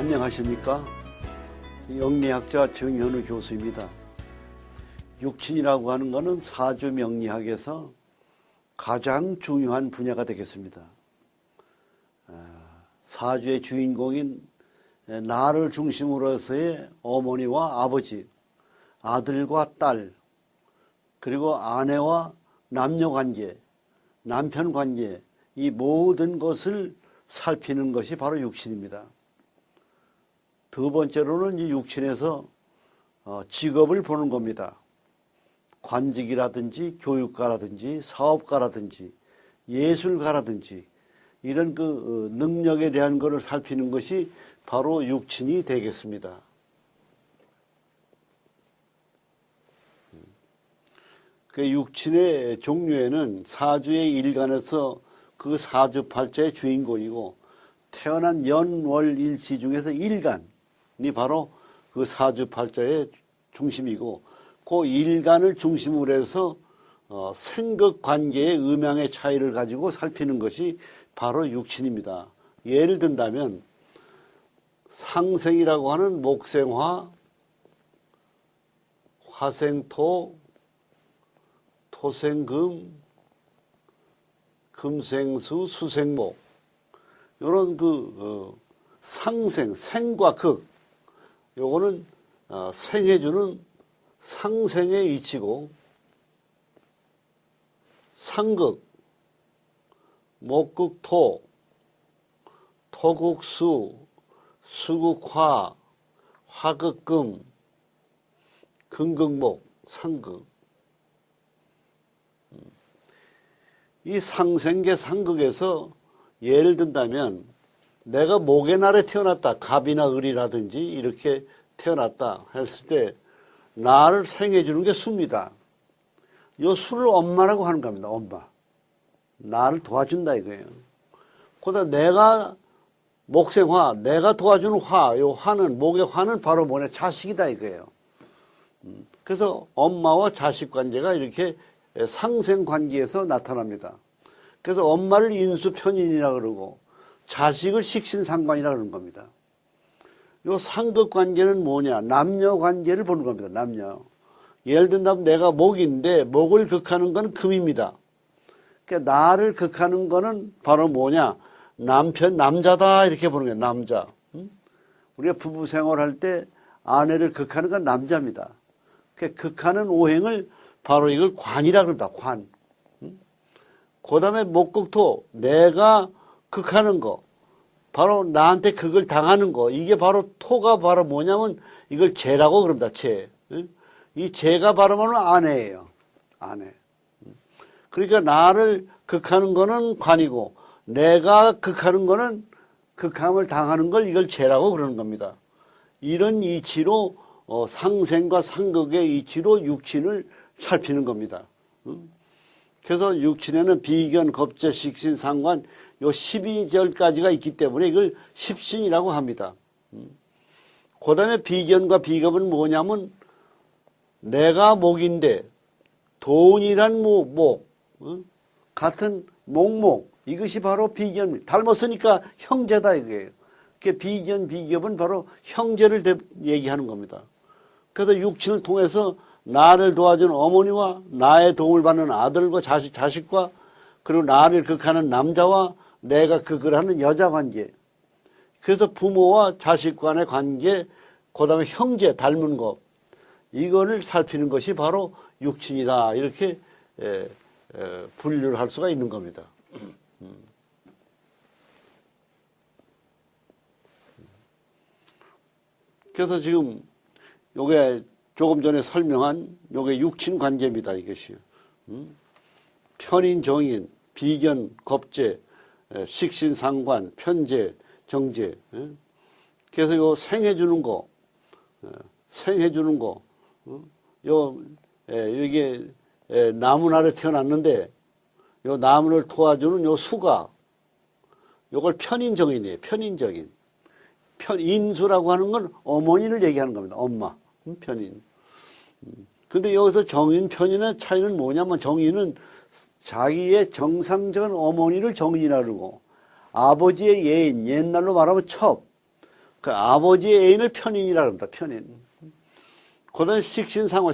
안녕하십니까? 영리학자 정현우 교수입니다. 육친이라고 하는 것은 사주 명리학에서 가장 중요한 분야가 되겠습니다. 아, 사주의 주인공인 나를 중심으로 해서의 어머니와 아버지, 아들과 딸, 그리고 아내와 남녀 관계, 남편 관계, 이 모든 것을 살피는 것이 바로 육신입니다. 두 번째로는 이 육신에서 어, 직업을 보는 겁니다. 관직이라든지 교육가라든지 사업가라든지 예술가라든지 이런 그 어, 능력에 대한 것을 살피는 것이 바로 육친이 되겠습니다. 그 육친의 종류에는 사주의 일간에서 그 사주팔자의 주인공이고 태어난 연월일시 중에서 일간이 바로 그 사주팔자의 중심이고 그 일간을 중심으로 해서 어, 생각 관계의 음양의 차이를 가지고 살피는 것이 바로 육친입니다. 예를 든다면 상생이라고 하는 목생화, 화생토, 토생금, 금생수, 수생목 이런 그 어, 상생, 생과 극 요거는 어, 생해주는 상생의 이치고 상극, 목극토, 토극수, 수극화, 화극금, 금극목, 상극. 이 상생계 상극에서 예를 든다면 내가 목의 날에 태어났다. 갑이나 을이라든지 이렇게 태어났다 했을 때 나를 생해 주는 게 수입니다. 요 수를 엄마라고 하는 겁니다. 엄마. 나를 도와준다 이거예요. 그러다 내가 목생화, 내가 도와주는 화, 요 화는 목의 화는 바로 뭐냐 자식이다 이거예요. 음, 그래서 엄마와 자식 관계가 이렇게 상생 관계에서 나타납니다. 그래서 엄마를 인수 편인이라 그러고 자식을 식신상관이라 그러는 겁니다. 요 상극 관계는 뭐냐? 남녀 관계를 보는 겁니다. 남녀. 예를 든다면 내가 목인데 목을 극하는 건 금입니다. 그러니까 나를 극하는 거는 바로 뭐냐? 남편 남자다 이렇게 보는 거예요. 남자. 우리가 부부 생활할 때 아내를 극하는 건 남자입니다. 그 극하는 오행을 바로 이걸 관이라 그런다. 관. 그 다음에 목극토 내가 극하는 거 바로 나한테 그걸 당하는 거 이게 바로 토가 바로 뭐냐면 이걸 죄라고 그럽니다. 죄. 이 죄가 바로 뭐는 아내예요. 아내. 그러니까 나를 극하는 거는 관이고 내가 극하는 거는 극함을 당하는 걸 이걸 죄라고 그러는 겁니다. 이런 이치로 어, 상생과 상극의 이치로 육친을 살피는 겁니다. 그래서 육친에는 비견, 겁재, 식신, 상관 요 12절까지가 있기 때문에 이걸 십신이라고 합니다. 그 다음에 비견과 비겁은 뭐냐면 내가 목인데 돈이란 목, 목 같은 목목 이것이 바로 비견 닮았으니까 형제다 이거예요. 그 비견, 비겁은 바로 형제를 얘기하는 겁니다. 그래서 육친을 통해서 나를 도와주는 어머니와 나의 도움을 받는 아들과 자식, 자식과 그리고 나를 극하는 남자와 내가 극을 하는 여자 관계. 그래서 부모와 자식 간의 관계, 그 다음에 형제 닮은 것. 이거를 살피는 것이 바로 육친이다. 이렇게 에, 에, 분류를 할 수가 있는 겁니다. 그래서 지금 요게 조금 전에 설명한 요게 육친 관계입니다. 이것이. 음? 편인, 정인, 비견, 겁제, 식신, 상관, 편제, 정제. 그래서 요 생해 주는 거, 생해 주는 거, 어? 요, 여기 나무 아래 태어났는데 요 나무를 도와주는 요 수가 요걸 편인정인이에요. 편인정인. 편, 인수라고 하는 건 어머니를 얘기하는 겁니다. 엄마. 편인. 근데 여기서 정인, 편인의 차이는 뭐냐면 정인은 자기의 정상적인 어머니를 정인이라 그러고 아버지의 예인, 옛날로 말하면 첩, 그 아버지의 애인을 편인이라 그럽니다. 편인. 그다음 식신상호